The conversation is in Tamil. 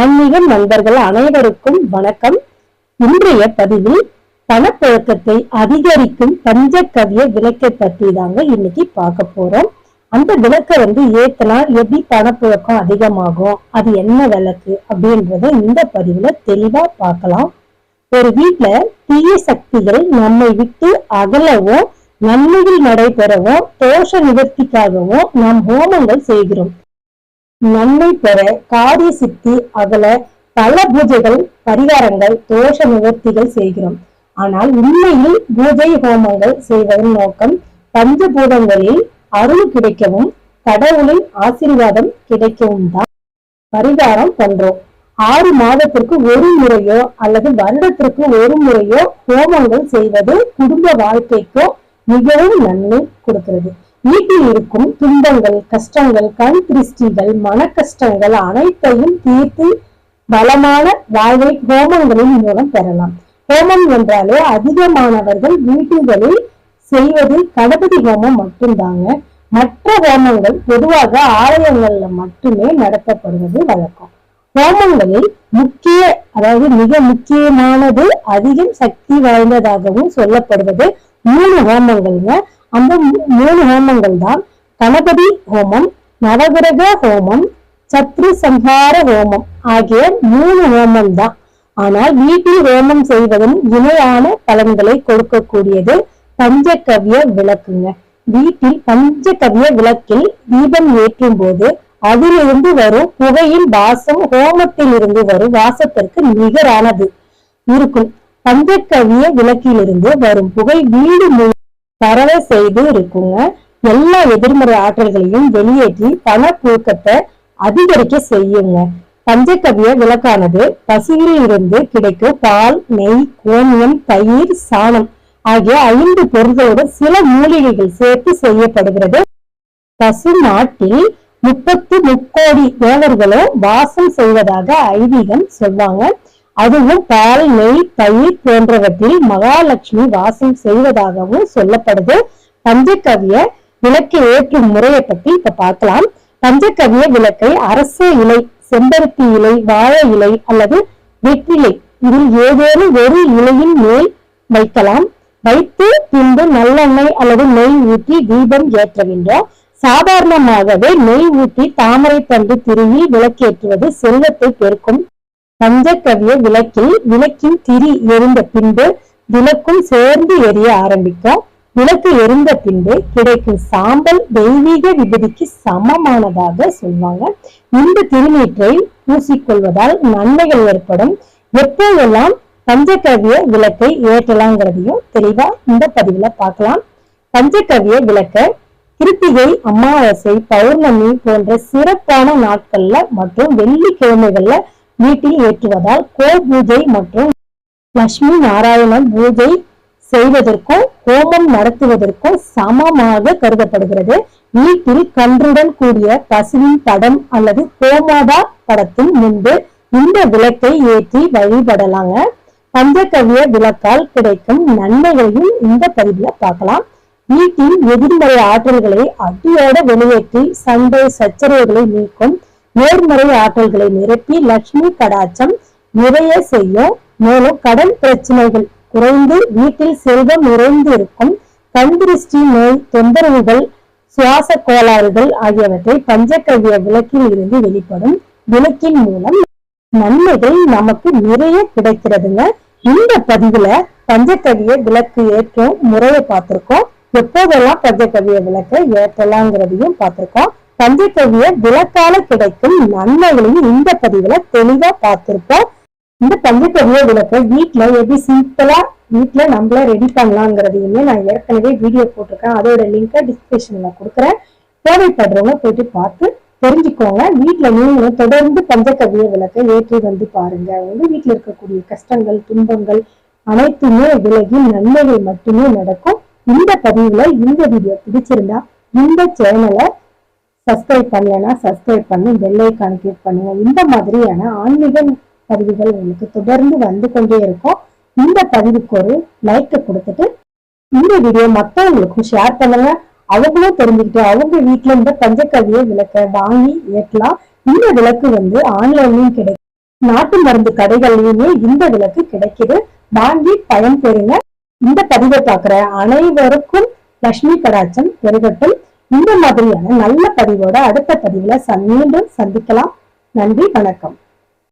ஆன்மீக நண்பர்கள் அனைவருக்கும் வணக்கம். இன்றைய பதிவில் பணப்புழக்கத்தை அதிகரிக்கும் பஞ்சகவிய விளக்கை பற்றி தாங்க இன்னைக்கு பார்க்க போறோம். அந்த விளக்கை வந்து ஏத்தனா எப்படி பணப்புழக்கம் அதிகமாகும் அது என்ன விளக்கு அப்படின்றத இந்த பதிவுல தெளிவா பார்க்கலாம். ஒரு வீட்டுல தீய சக்திகள் நம்மை விட்டு அகலவும் நன்மைகள் நடைபெறவும் தோஷ நிவர்த்திக்காகவும் நாம் ஹோமங்கள் செய்கிறோம். நன்மை பெற காரிய சித்தி அகல பல பூஜைகள் பரிகாரங்கள் தோஷ நிவர்த்திகள் செய்கிறோம். ஆனால் உண்மையில் பூஜை ஹோமங்கள் செய்வதன் நோக்கம் பஞ்சபூதங்களில் அருள் கிடைக்கவும் கடவுளின் ஆசீர்வாதம் கிடைக்கவும் தான் பரிகாரம் பண்றோம். ஆறு மாதத்திற்கு ஒரு முறையோ அல்லது வருடத்திற்கு ஒரு முறையோ ஹோமங்கள் செய்வது குடும்ப வாழ்க்கைக்கோ மிகவும் நன்மை கொடுக்கிறது. வீட்டில் இருக்கும் துன்பங்கள் கஷ்டங்கள் கண் திருஷ்டிகள் மன கஷ்டங்கள் அனைத்தையும் தீர்த்து பலமான வாழ்வை ஹோமங்களின் மூலம் பெறலாம். ஹோமம் என்றாலே அதிகமானவர்கள் வீடுகளில் செய்வது கணபதி ஹோமம் மட்டும்தாங்க. மற்ற ஹோமங்கள் பொதுவாக ஆலயங்கள்ல மட்டுமே நடத்தப்படுவது வழக்கம். ஹோமங்களில் முக்கிய அதாவது மிக முக்கியமானது அதிகம் சக்தி வாய்ந்ததாகவும் சொல்லப்படுவது மூணு ஹோமங்கள்ங்க. அந்த மூணு ஹோமங்கள் தான். கணபதி ஹோமம் நவகிரக ஹோமம் சத்ரு சம்ஹார ஹோமம் ஆகிய மூணு ஹோமம் தான். ஆனால் வீட்டில் ஹோமம் செய்வதன் இணையான பலன்களை கொடுக்கக்கூடியது பஞ்சகவிய விளக்குங்க. வீட்டில் பஞ்சகவிய விளக்கில் தீபம் ஏற்றும் போது அதிலிருந்து வரும் புகையின் வாசம் ஹோமத்தில் இருந்து வரும் வாசத்திற்கு நிகரானது. இருக்கும் பஞ்சகவிய விளக்கிலிருந்து வரும் புகை வீடு பரவ செய்து இருக்குங்க. எல்லா எதிர்மறை ஆற்றல்களையும் வெளியேற்றி பணப்புழக்கத்தை அதிகரிக்க செய்யுங்க. பஞ்சகவிய விளக்கானது பசுவில் இருந்து கிடைக்கும் பால் நெய் கோமியம் தயிர் சாணம் ஆகிய ஐந்து பொருட்களோடு சில மூலிகைகள் சேர்த்து செய்யப்படுகிறது. பசு நாட்டில் முப்பத்து முக்கோடி தேவர்களும் வாசம் செய்வதாக ஐதீகம் சொல்வாங்க. அதுவும் பால் நெய் தயிர் போன்றவற்றில் மகாலட்சுமி வாசம் செய்வதாகவும் சொல்லப்படுது. பஞ்சகவிய விளக்கு ஏற்றும் முறையை பத்தி இப்ப பார்க்கலாம். பஞ்சகவிய விளக்கை அரச இலை செம்பருத்தி இலை வாழை இலை அல்லது வெற்றிலை இதில் ஏதேனும் ஒரு இலையின் மேல் வைக்கலாம். வைத்து பின்பு நல்லெண்ணெய் அல்லது நெய் ஊற்றி தீபம் ஏற்ற வேண்டும். சாதாரணமாகவே நெய் ஊற்றி தாமரை தண்டு திருவி விளக்கேற்றுவது செல்வத்தை பெருக்கும் பஞ்சகவிய விளக்கில் விளக்கின் திரி எரிந்த பின்பு விளக்கும் சேர்ந்து எரிய ஆரம்பிக்கும் விளக்கு எரிந்த பின்பு கிடைக்கும் சாம்பல் தெய்வீக விபதிக்கு சமமானதாக சொல்வாங்க. இந்த திருநீற்றை பூசிக்கொள்வதால் நன்மைகள் ஏற்படும். எப்போதெல்லாம் பஞ்சகவிய விளக்கை ஏற்றலாங்கிறதையும் தெளிவா இந்த பதிவுல பார்க்கலாம். பஞ்சகவிய விளக்க கிருத்திகை அமாவாசை பௌர்ணமி போன்ற சிறப்பான நாட்கள்ல மற்றும் வெள்ளிக்கிழமைகள்ல வீட்டில் ஏற்றுவதால் கோ பூஜை மற்றும் லட்சுமி நாராயணம் பூஜை செய்வதற்கும் ஹோமம் நடத்துவதற்கும் சமமாக கருதப்படுகிறது. வீட்டில் கன்றுடன் கூடிய பசுவின் படம் அல்லது கோமாதா படத்தின் முன்பு இந்த விளக்கை ஏற்றி வழிபடலாங்க. பஞ்சகவிய விளக்கால் கிடைக்கும் நன்மைகளையும் இந்த பதிவுல பார்க்கலாம். வீட்டின் எதிர்மறை ஆற்றல்களை அடியோட வெளியேற்றி சண்டை சச்சரவுகளை நீக்கும் நேர்மறை ஆற்றல்களை நிரப்பி லட்சுமி கடாச்சம் நிறைய செய்யும். மேலும் கடன் பிரச்சனைகள் குறைந்து வீட்டில் செல்வம் நிறைந்து இருக்கும். கண்திருஷ்டி நோய் தொந்தரவுகள் சுவாச கோளாறுகள் ஆகியவற்றை பஞ்சகவிய விளக்கில் இருந்து வெளிப்படும் விளக்கின் மூலம் நன்மைகள் நமக்கு நிறைய கிடைக்கிறதுங்க. இந்த பதிவுல பஞ்சகவிய விளக்கு ஏற்றும் முறையை பார்த்திருக்கோம். எப்போதெல்லாம் பஞ்சகவிய விளக்கை ஏற்றலாங்கிறதையும் பார்த்திருக்கோம். பஞ்சகவிய விளக்கால கிடைக்கும் நன்மைகளையும் இந்த பதிவுல தெளிவா பார்த்திருப்போம். இந்த பஞ்சகவிய விளக்கை வீட்டுல எப்படி சிம்பிளா வீட்டுல நம்மள ரெடி பண்ணலாங்கிறதையுமே நான் ஏற்கனவே வீடியோ போட்டிருக்கேன். அதோட லிங்கை டிஸ்கிரிப்ஷன்ல கொடுக்குறேன். தேவைப்படுறவங்க போயிட்டு பார்த்து தெரிஞ்சுக்கோங்க. வீட்டுல நீங்களும் தொடர்ந்து பஞ்சகவிய விளக்கை ஏற்றி வந்து பாருங்க. உங்க வீட்டுல இருக்கக்கூடிய கஷ்டங்கள் துன்பங்கள் அனைத்துமே விலகி நன்மைகள் மட்டுமே நடக்கும். இந்த பதிவுல இந்த வீடியோ பிடிச்சிருந்தா இந்த சேனலை சப்ஸ்கிரைப் பண்ணலைன்னா சப்ஸ்கிரைப் பண்ணி பெல் ஐக்கான் கிளிக் பண்ணுங்க. இந்த மாதிரியான ஆன்மீக பதிவுகள் உங்களுக்கு தொடர்ந்து வந்து கொண்டே இருக்கும். இந்த பதிவுக்கு ஒரு லைக்கை கொடுத்துட்டு இந்த வீடியோ மற்றவங்களுக்கும் ஷேர் பண்ணுங்க. அவங்களும் தெரிஞ்சுக்கிட்டு அவங்க வீட்டுல இந்த பஞ்சகவிய விளக்க வாங்கி ஏற்றலாம். இந்த விளக்கு வந்து ஆன்லைன்லயும் கிடைக்கும் நாட்டு மருந்து கடைகள்லயுமே இந்த விளக்கு கிடைக்குது. வாங்கி பயன் பெறுங்க இந்த பதிவை பார்க்குற அனைவருக்கும் லட்சுமி கடாச்சம் பெருகட்டும். இந்த மாதிரியான நல்ல பதிவோட அடுத்த பதிவுல மீண்டும் சந்திக்கலாம். நன்றி வணக்கம்.